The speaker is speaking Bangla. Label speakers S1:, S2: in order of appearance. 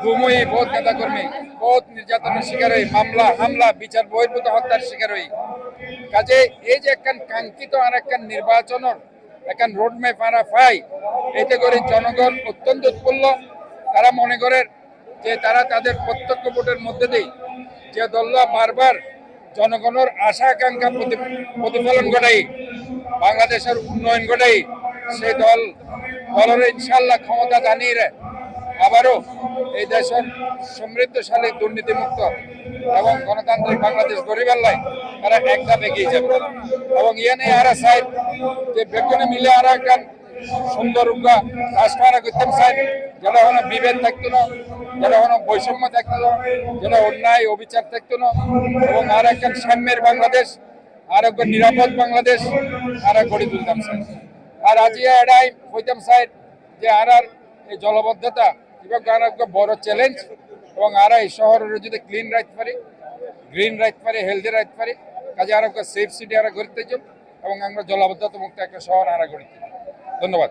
S1: ঘুমই বহুত নেতাকর্মী বহুত নির্যাতনের শিকার হই মামলা, হামলা, বিচার বহির্ভূত হত্যার শিকার হই কাজে এই যে একখান কাঙ্ক্ষিত আর একখান নির্বাচনের একখান রোড ম্যাপ আরা পাই এতে করে জনগণ অত্যন্ত উৎফুল্ল। তারা মনে করেন যে তারা তাদের প্রত্যক্ষ ভোটের মধ্যে দিয়ে যে দল্লা বারবার জনগণের আশা আকাঙ্ক্ষা প্রতি- প্রতিফলন ঘটাই বাংলাদেশের উন্নয়ন ঘটাই সেই দল দলের ইনশাল্লাহ ক্ষমতা জানিয়ে আবারও এই দেশের সমৃদ্ধশালী দুর্নীতিমুক্ত এবং গণতান্ত্রিক বাংলাদেশ গরিবাল্লায় তারা এক ধাপ এগিয়ে যাবে। এবং ইয়ানে আরা চাই যে বেগুনে মিলে আরা একখান সুন্দর উগা রাজকারা করতেন সাহেব, যেটা কোনো বিভেদ থাকতো না, যেটা কোনো বৈষম্য থাকতো না, যেটা অন্যায় অবিচার থাকতো না, এবং আর একখান সাম্যের বাংলাদেশ, আর একবার নিরাপদ বাংলাদেশ, আর এক গড়ে তুলতাম চাই আর আজিয়া এটাই হইতাম চাই যে আর আর এই জলবদ্ধতা এবং আর একটা বড় চ্যালেঞ্জ এবং আর এই শহরের যদি ক্লিন রাখতে পারি গ্রিন রাখতে পারি হেলদি রাখতে পারি, কাজে আর একটা সেফ সিটি আর গড়িতে এবং আমরা জলবদ্ধতা মুক্ত একটা শহর আর গড়িতে ধন্যবাদ।